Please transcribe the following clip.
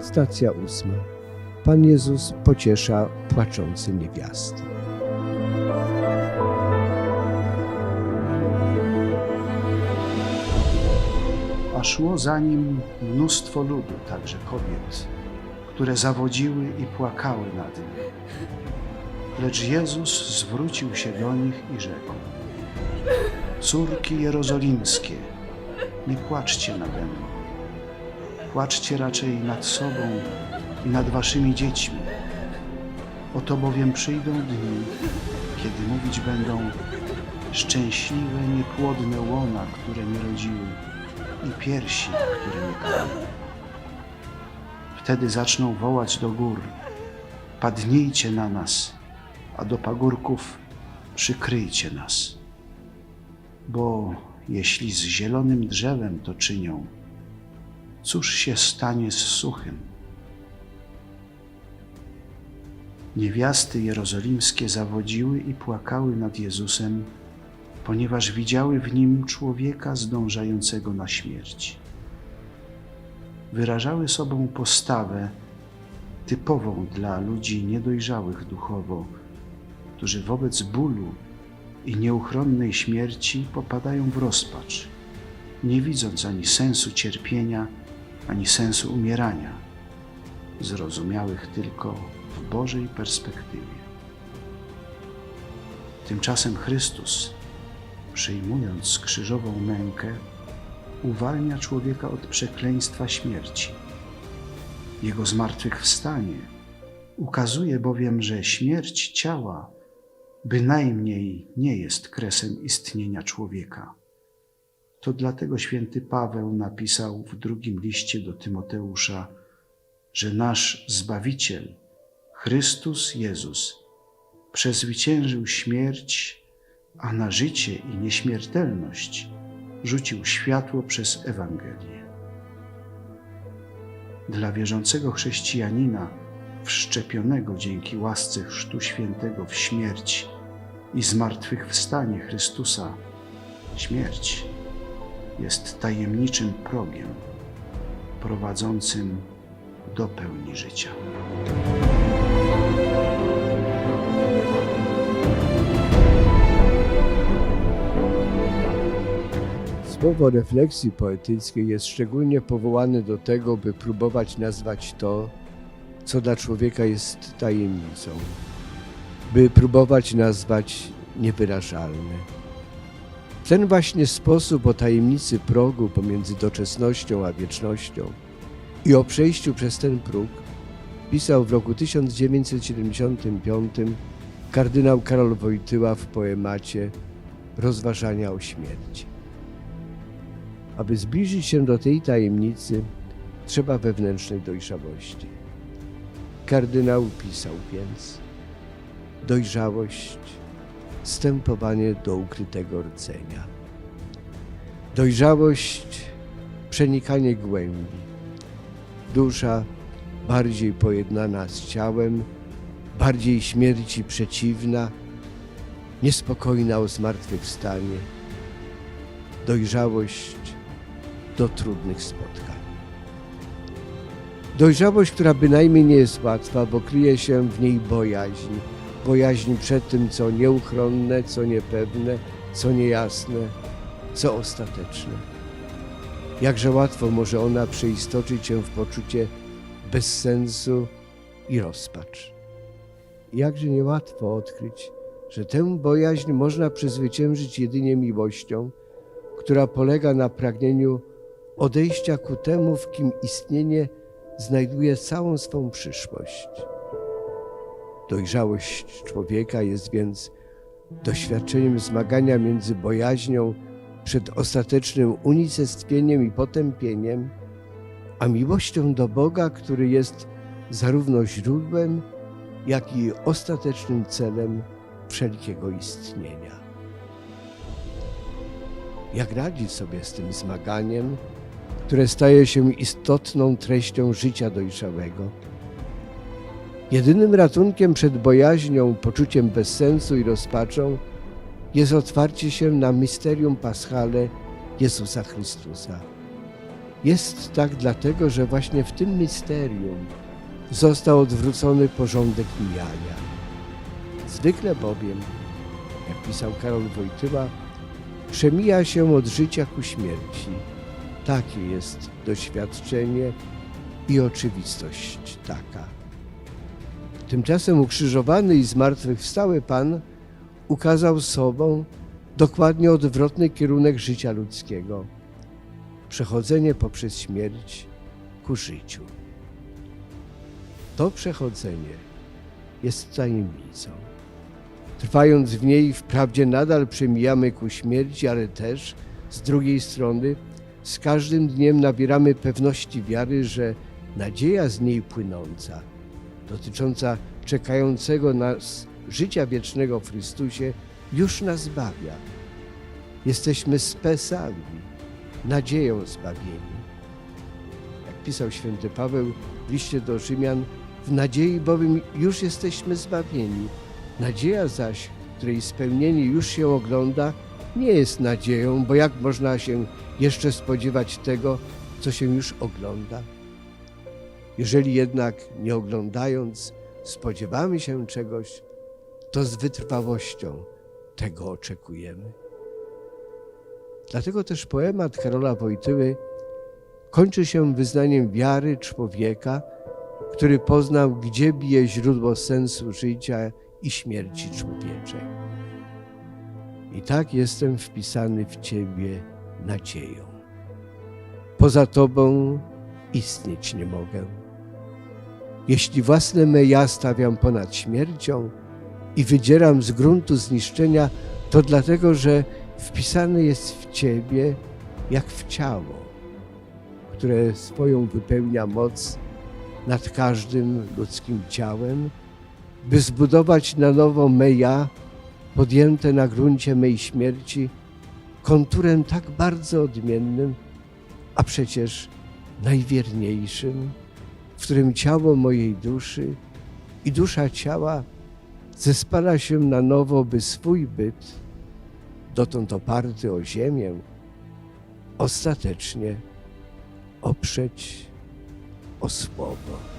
Stacja ósma. Pan Jezus pociesza płaczące niewiasty. a szło za nim mnóstwo ludu, także kobiet, które zawodziły i płakały nad nim. Lecz Jezus zwrócił się do nich i rzekł: Córki jerozolimskie, nie płaczcie nade mną. Płaczcie raczej nad sobą i nad waszymi dziećmi. Oto bowiem przyjdą dni, kiedy mówić będą szczęśliwe niepłodne łona, które nie rodziły i piersi, które nie karmią. Wtedy zaczną wołać do gór: Padnijcie na nas, a do pagórków przykryjcie nas. Bo jeśli z zielonym drzewem to czynią, cóż się stanie z suchym? Niewiasty jerozolimskie zawodziły i płakały nad Jezusem, ponieważ widziały w nim człowieka zdążającego na śmierć. Wyrażały sobą postawę typową dla ludzi niedojrzałych duchowo, którzy wobec bólu i nieuchronnej śmierci popadają w rozpacz, nie widząc ani sensu cierpienia, ani sensu umierania, zrozumiałych tylko w Bożej perspektywie. Tymczasem Chrystus, przyjmując krzyżową mękę, uwalnia człowieka od przekleństwa śmierci. Jego zmartwychwstanie ukazuje bowiem, że śmierć ciała bynajmniej nie jest kresem istnienia człowieka. To dlatego święty Paweł napisał w drugim liście do Tymoteusza, że nasz Zbawiciel, Chrystus Jezus, przezwyciężył śmierć, a na życie i nieśmiertelność rzucił światło przez Ewangelię. Dla wierzącego chrześcijanina, wszczepionego dzięki łasce Chrztu Świętego w śmierć i zmartwychwstanie Chrystusa, śmierć jest tajemniczym progiem prowadzącym do pełni życia. Słowo refleksji poetyckiej jest szczególnie powołane do tego, by próbować nazwać to, co dla człowieka jest tajemnicą, by próbować nazwać niewyrażalne. W ten właśnie sposób o tajemnicy progu pomiędzy doczesnością a wiecznością i o przejściu przez ten próg pisał w roku 1975 kardynał Karol Wojtyła w poemacie Rozważania o śmierci. Aby zbliżyć się do tej tajemnicy, trzeba wewnętrznej dojrzałości. Kardynał pisał więc: Dojrzałość, stępowanie do ukrytego rdzenia. Dojrzałość, przenikanie głębi. Dusza bardziej pojednana z ciałem, bardziej śmierci przeciwna, niespokojna o zmartwychwstanie. Dojrzałość do trudnych spotkań. Dojrzałość, która bynajmniej nie jest łatwa, bo kryje się w niej bojaźń. Bojaźń przed tym, co nieuchronne, co niepewne, co niejasne, co ostateczne. Jakże łatwo może ona przeistoczyć się w poczucie bezsensu i rozpacz. Jakże niełatwo odkryć, że tę bojaźń można przezwyciężyć jedynie miłością, która polega na pragnieniu odejścia ku temu, w kim istnienie znajduje całą swą przyszłość. Dojrzałość człowieka jest więc doświadczeniem zmagania między bojaźnią przed ostatecznym unicestwieniem i potępieniem, a miłością do Boga, który jest zarówno źródłem, jak i ostatecznym celem wszelkiego istnienia. Jak radzić sobie z tym zmaganiem, które staje się istotną treścią życia dojrzałego? Jedynym ratunkiem przed bojaźnią, poczuciem bezsensu i rozpaczą jest otwarcie się na mysterium paschale Jezusa Chrystusa. Jest tak dlatego, że właśnie w tym misterium został odwrócony porządek mijania. Zwykle bowiem, jak pisał Karol Wojtyła, przemija się od życia ku śmierci. Takie jest doświadczenie i oczywistość taka. Tymczasem ukrzyżowany i zmartwychwstały Pan ukazał sobą dokładnie odwrotny kierunek życia ludzkiego przechodzenie poprzez śmierć ku życiu. To przechodzenie jest tajemnicą. Trwając w niej, wprawdzie nadal przemijamy ku śmierci, ale też z drugiej strony z każdym dniem nabieramy pewności wiary, że nadzieja z niej płynąca, dotycząca czekającego nas życia wiecznego w Chrystusie, już nas zbawia. Jesteśmy spesami, nadzieją zbawieni. Jak pisał święty Paweł w liście do Rzymian, w nadziei bowiem już jesteśmy zbawieni. Nadzieja zaś, której spełnienie już się ogląda, nie jest nadzieją, bo jak można się jeszcze spodziewać tego, co się już ogląda? Jeżeli jednak nie oglądając, spodziewamy się czegoś, to z wytrwałością tego oczekujemy. Dlatego też poemat Karola Wojtyły kończy się wyznaniem wiary człowieka, który poznał, gdzie bije źródło sensu życia i śmierci człowieczej. I tak jestem wpisany w Ciebie nadzieją. Poza Tobą istnieć nie mogę. Jeśli własne me ja stawiam ponad śmiercią i wydzieram z gruntu zniszczenia, to dlatego, że wpisany jest w Ciebie jak w ciało, które swoją wypełnia moc nad każdym ludzkim ciałem, by zbudować na nowo me ja, podjęte na gruncie mej śmierci, konturem tak bardzo odmiennym, a przecież najwierniejszym, w którym ciało mojej duszy i dusza ciała zespala się na nowo, by swój byt, dotąd oparty o ziemię, ostatecznie oprzeć o słowo.